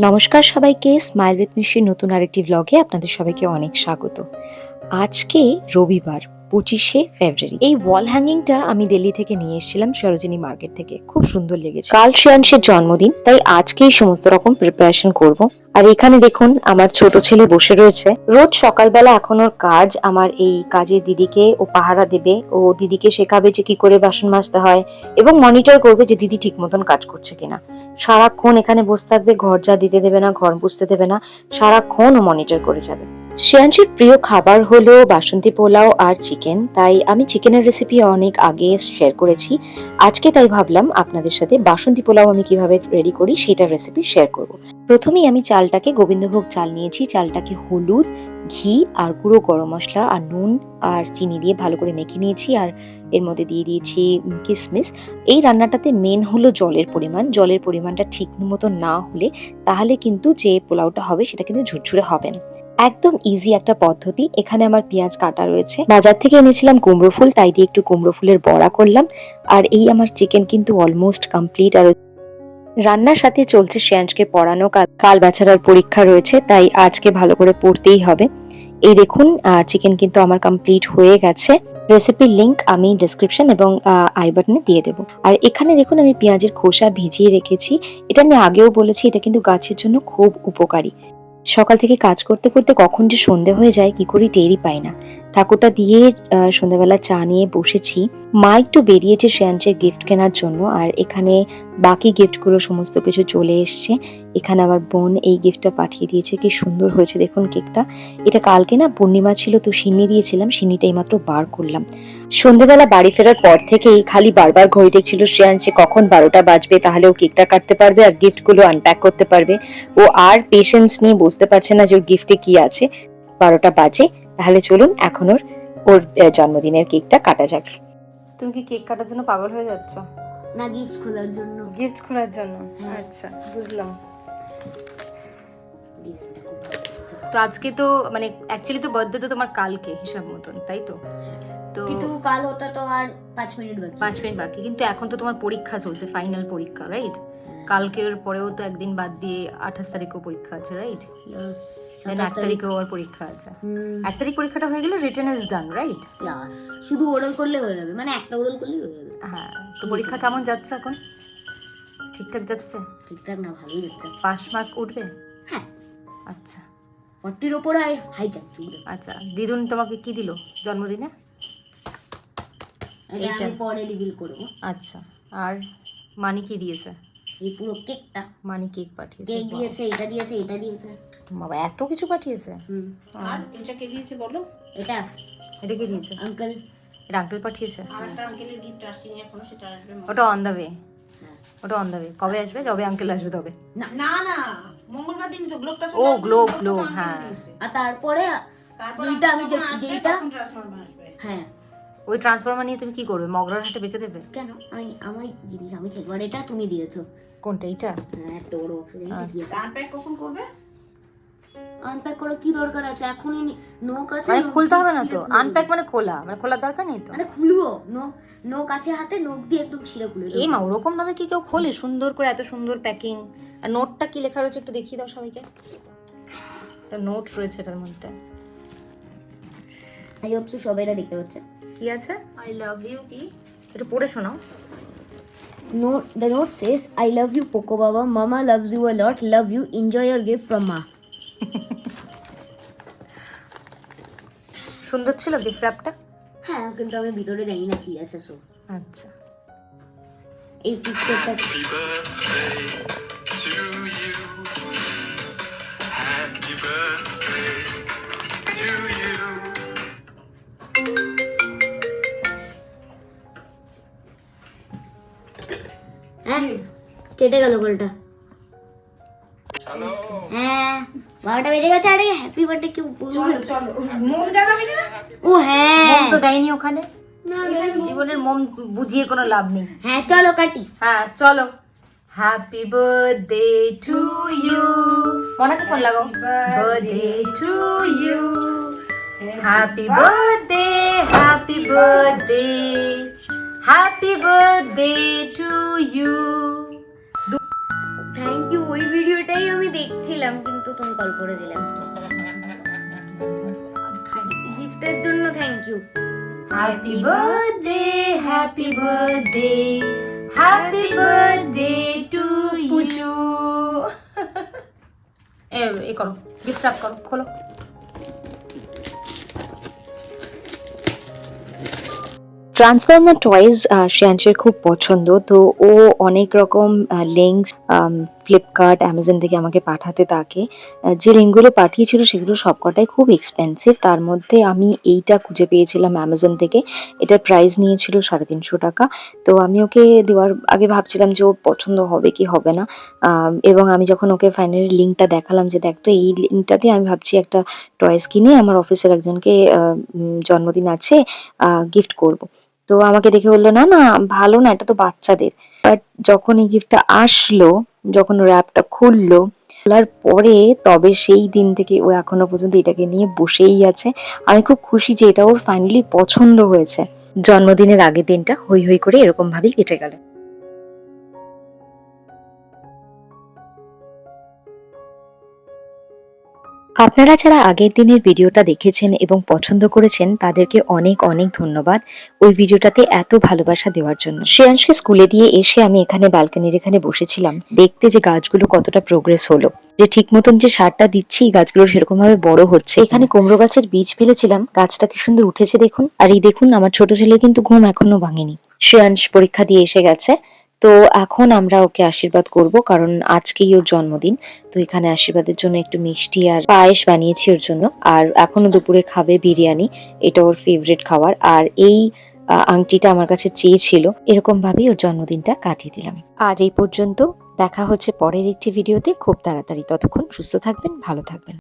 নমস্কার সবাইকে smile with মিশ্রির নতুন আরেকটি ব্লগে আপনাদের সবাইকে অনেক স্বাগত। আজকে রবিবার পঁচিশে ফেব্রুয়ারি। এই ওয়াল হ্যাঙ্গিংটা আমি দিল্লি থেকে নিয়ে এসেছিলাম সরোজিনী মার্কেট থেকে। খুব সুন্দর লেগেছে। কাল শ্রেয়াংশের জন্মদিন, তাই আজকেই সমস্ত রকম প্রিপারেশন করব। আর এখানে দেখুন, আমার ছোট ছেলে বসে রয়েছে। রোজ সকালবেলা এখন ওর কাজ, আমার এই কাজের দিদিকে ও পাহারা দেবে। ও দিদিকে শেখাবে যে কি করে বাসন মাজতে হয় এবং মনিটর করবে যে দিদি ঠিক মতন কাজ করছে কিনা। সারাক্ষণ এখানে বসে থাকবে, ঘর যা দিতে দেবে না, ঘর বুঝতে দেবে না, সারাক্ষণ ও মনিটর করে যাবে। শ্রেয়াংশীর প্রিয় খাবার হলো বাসন্তী পোলাও আর চিকেন। তাই আমি চিকেনের রেসিপি অনেক আগে শেয়ার করেছি। আজকে তাই ভাবলাম আপনাদের সাথে বাসন্তী পোলাও আমি কীভাবে রেডি করি সেটার রেসিপি শেয়ার করব। প্রথমেই আমি চালটাকে গোবিন্দভোগ চাল নিয়েছি। চালটাকে হলুদ, ঘি আর গুঁড়ো গরম মশলা আর নুন আর চিনি দিয়ে ভালো করে মেখে নিয়েছি আর এর মধ্যে দিয়ে দিয়েছি কিশমিশ এই রান্নাটাতে মেন হলো জলের পরিমাণ। জলের পরিমাণটা ঠিক মতো না হলে তাহলে কিন্তু যে পোলাওটা হবে সেটা কিন্তু ঝুরঝুরে হবে না। একদম ইজি একটা পদ্ধতি। এখানে আমার পেঁয়াজ কাটা রয়েছে। বাজার থেকে এনেছিলাম কুমড়ো ফুল, তাই দিয়ে একটু কুমড়ো ফুলের বড়া করলাম। আর এই আমার চিকেন কিন্তু অলমোস্ট কমপ্লিট আর রান্নার সাথে চলছে শ্রেয়াংশকে পড়ানো। কাল- বাছারার পরীক্ষা রয়েছে, তাই আজকে ভালো করে পড়তেই হবে। এই দেখুন চিকেন কিন্তু আমার কমপ্লিট হয়ে গেছে। রেসিপির লিংক আমি ডিসক্রিপশন এবং আই বাটনে দিয়ে দেবো। আর এখানে দেখুন, আমি পেঁয়াজের খোসা ভিজিয়ে রেখেছি। এটা আমি আগেও বলেছি, এটা কিন্তু গাছের জন্য খুব উপকারী। সকাল থেকে কাজ করতে করতে কখন যে সন্ধে হয়ে যায়, কি করি টেরই পাই না। ঠাকুরটা দিয়ে সন্ধ্যাবেলা চা নিয়ে বসেছি। মা একটু বেরিয়েছে শ্রেয়াংশের গিফট কেনার জন্য, আর এখানে বাকি গিফটগুলো সমস্ত কিছু চলে এসছে। এখানে আমার বোন এই গিফটটা পাঠিয়ে দিয়েছে, কি সুন্দর হয়েছে দেখুন কেকটা। এটা কালকে না পূর্ণিমা ছিল, তো সিন্নি দিয়েছিলাম, সিন্নিটা এইমাত্র বার করলাম। সন্ধেবেলা বাড়ি ফেরার পর থেকেই খালি বারবার ঘড়ি দেখছিল শ্রেয়াংশে কখন বারোটা বাজবে, তাহলে ও কেকটা কাটতে পারবে আর গিফটগুলো আনপ্যাক করতে পারবে। ও আর পেশেন্স নিয়ে বুঝতে পারছে না যে ওর গিফটে কি আছে। বারোটা বাজে তাহলে চলুন এখন ওর ওর জন্মদিনের কেকটা কাটা যাক। তুমি কি কেক কাটার জন্য পাগল হয়ে যাচ্ছ? না গিফট খোলার জন্য। গিফট খোলার জন্য? হ্যাঁ। আচ্ছা বুঝলাম। তো আজকে তো মানে অ্যাকচুয়ালি তো বার্থডে তো তোমার কালকে হিসাব মতন তাই তো? তো কিন্তু কাল ওটা তো আর পাঁচ মিনিট বাকি। পাঁচ মিনিট বাকি কিন্তু এখন তো তোমার পরীক্ষা চলছে ফাইনাল পরীক্ষা রাইট কালকের পরেও তো একদিন বাদ দিয়ে আঠাশ তারিখও পরীক্ষা আছে রাইট দেন এক তারিখেও আর পরীক্ষা আছে। এক তারিখ পরীক্ষাটা হয়ে গেলে রিটার্ন ইজ ডান রাইট. শুধু ওরাল করলে হয়ে যাবে মানে একটা ওরাল করলেই হয়ে যাবে। হ্যাঁ তো পরীক্ষা কেমন যাচ্ছে এখন? ঠিকঠাক যাচ্ছে? ঠিকঠাক না ভালোই যাচ্ছে। পাস মার্ক উঠবে? হ্যাঁ। আচ্ছা। ফর্টির ওপরে হাই যাচ্ছে আচ্ছা দিদুন তোমাকে কি দিল জন্মদিনে? এটা। আমি পরে রিভিল করব। আচ্ছা আর মানি কি দিয়েছে? এই পুরো কেকটা। মানি কেক পাঠিয়েছে কেক দিয়েছে এটা দিয়েছে এটা দিয়েছে। বাবা এত কিছু পাঠিয়েছে? হুম। আর এটা কে দিয়েছে বলো? এটা। এটা কি দিয়েছে? আঙ্কেল। এটা আঙ্কেল পাঠিয়েছে? আর একটা আঙ্কেলের গিফট আসেনি এখনও সেটা আসবে ওটা অন দ্য ওয়ে। ওটা অন দ্য ওয়ে কবে আসবে? যবে আঙ্কেল আসবে তবে। না। না মঙ্গলবার দিন তো গ্লোবটা ও, globe, globe, হ্যাঁ। আর তারপরে তারপর আমি যে- যেটা হ্যাঁ। ওই ট্রান্সফরমার নিয়ে তুমি কি করবে? মগরার হাটে বেচে দেবে? কেন? আমি আমার জিনিস আমি খেলব। আর এটা তুমি দিয়েছ। কোনটা? এটা হ্যাঁ এত বড় বক্স। আনপ্যাক কখন করবে? আনপ্যাক করে কি দরকার আছে? এখনই নি- নোক আছে মানে খুলতে হবে না তো? আনপ্যাক মানে খোলা। মানে খোলার দরকার নেই তো? মানে খুলবো। নোক নোক আছে হাতে নোক দিয়ে একদম ছিঁড়ে খুলে এই মা ওরকম ভাবে কি কেউ খোলে? সুন্দর করে এত সুন্দর প্যাকিং আর নোটটা কি লেখা রয়েছে একটু দেখিয়ে দাও সবাইকে। একটা নোট রয়েছে এটার মধ্যে। আই হোপ সবাই এটা দেখতে পাচ্ছে কি আছে? আই লাভ ইউ কি একটু পড়ে শোনাও। Note the note says I love you Poco বাবা মামা loves you a lot love you enjoy your gift from মা সুন্দর ছিল গিফট র্যাপটা হ্যাঁ কিন্তু আমি ভিতরে জানি না কি আছে সো আচ্ছা। এই পিকচারটা কেটে গেল বলটা। Hello. হ্যাঁ বারোটা বেজে গেছে আরে হ্যাপি বার্থডে না? ও হ্যাঁ। তো দেয়নি ওখানে। না জীবনের মোম বুঝিয়ে কোনো লাভ নেই। হ্যাঁ চলো কাটি। হ্যাঁ চলো। হ্যাপি বার্থডে টু ইউ মনাকে ফোন লাগাও। Birthday to you happy birthday happy birthday happy birthday to you ওই ভিডিওটাই আমি দেখছিলাম কিন্তু তুমি কল করে দিলে। গিফটের জন্য thank you happy birthday happy birthday happy birthday to Puchu এ এ করো গিফট র্যাপ করো খোলো। ট্রান্সফর্মার টয়েস শ্রেয়াংশের খুব পছন্দ তো ও অনেক রকম লিঙ্কস ফ্লিপকার্ট অ্যামাজন থেকে আমাকে পাঠাতে তাকে। যে লিঙ্কগুলো পাঠিয়েছিল সেগুলো সবকটাই খুব এক্সপেন্সিভ তার মধ্যে আমি এইটা খুঁজে পেয়েছিলাম অ্যামাজন থেকে। এটার প্রাইস নিয়েছিল সাড়ে তিনশো টাকা। তো আমি ওকে দেওয়ার আগে ভাবছিলাম যে ওর পছন্দ হবে কি হবে না। এবং আমি যখন ওকে ফাইনালি লিঙ্কটা দেখালাম যে দেখ তো এই লিঙ্কটাতে আমি ভাবছি একটা টয়েস কিনে, আমার অফিসের একজনকে জন্মদিন আছে গিফট করব। তো আমাকে দেখে বলল, না না, ভালো না, এটা তো বাচ্চাদের। বাট যখন এই গিফটটা আসলো যখন র্যাপটা খুললো, খোলার পরে তবে সেই দিন থেকে ও এখনও পর্যন্ত এটাকে নিয়ে বসেই আছে। আমি খুব খুশি যে এটা ওর ফাইনালি পছন্দ হয়েছে। জন্মদিনের আগের দিনটা হই হই করে এরকম ভাবেই কেটে গেল। আপনারা যারা আগের দিনের ভিডিওটা দেখেছেন এবং পছন্দ করেছেন, তাদেরকে অনেক অনেক ধন্যবাদ ওই ভিডিওটাতে এত ভালোবাসা দেওয়ার জন্য। শ্রেয়াংশকে স্কুলে দিয়ে এসে আমি এখানে ব্যালকনির এখানে বসেছিলাম। দেখতে যে গাছগুলো কতটা প্রোগ্রেস হলো, যে ঠিক মতন যে সারটা দিচ্ছি, গাছগুলো সেরকম ভাবে বড় হচ্ছে। এখানে কুমড়ো গাছের বীজ ফেলেছিলাম, গাছটা কি সুন্দর উঠেছে দেখুন। আর এই দেখুন, আমার ছোট ছেলে কিন্তু ঘুম এখনও ভাঙেনি। শ্রেয়াংশ পরীক্ষা দিয়ে এসে গেছে। তো এখন আমরা ওকে আশীর্বাদ করব, কারণ আজকেই ওর জন্মদিন। তো এখানে আশীর্বাদের জন্য একটু মিষ্টি আর পায়েস বানিয়েছি ওর জন্য। আর এখনও দুপুরে খাবে বিরিয়ানি, এটা ওর ফেভারিট খাবার। আর এই আংটিটা আমার কাছে চেয়েছিল। এরকম ভাবেই ওর জন্মদিনটা কাটিয়ে দিলাম। আজ এই পর্যন্ত দেখা হচ্ছে পরের একটি ভিডিওতে। খুব তাড়াতাড়ি ততক্ষণ সুস্থ থাকবেন, ভালো থাকবেন।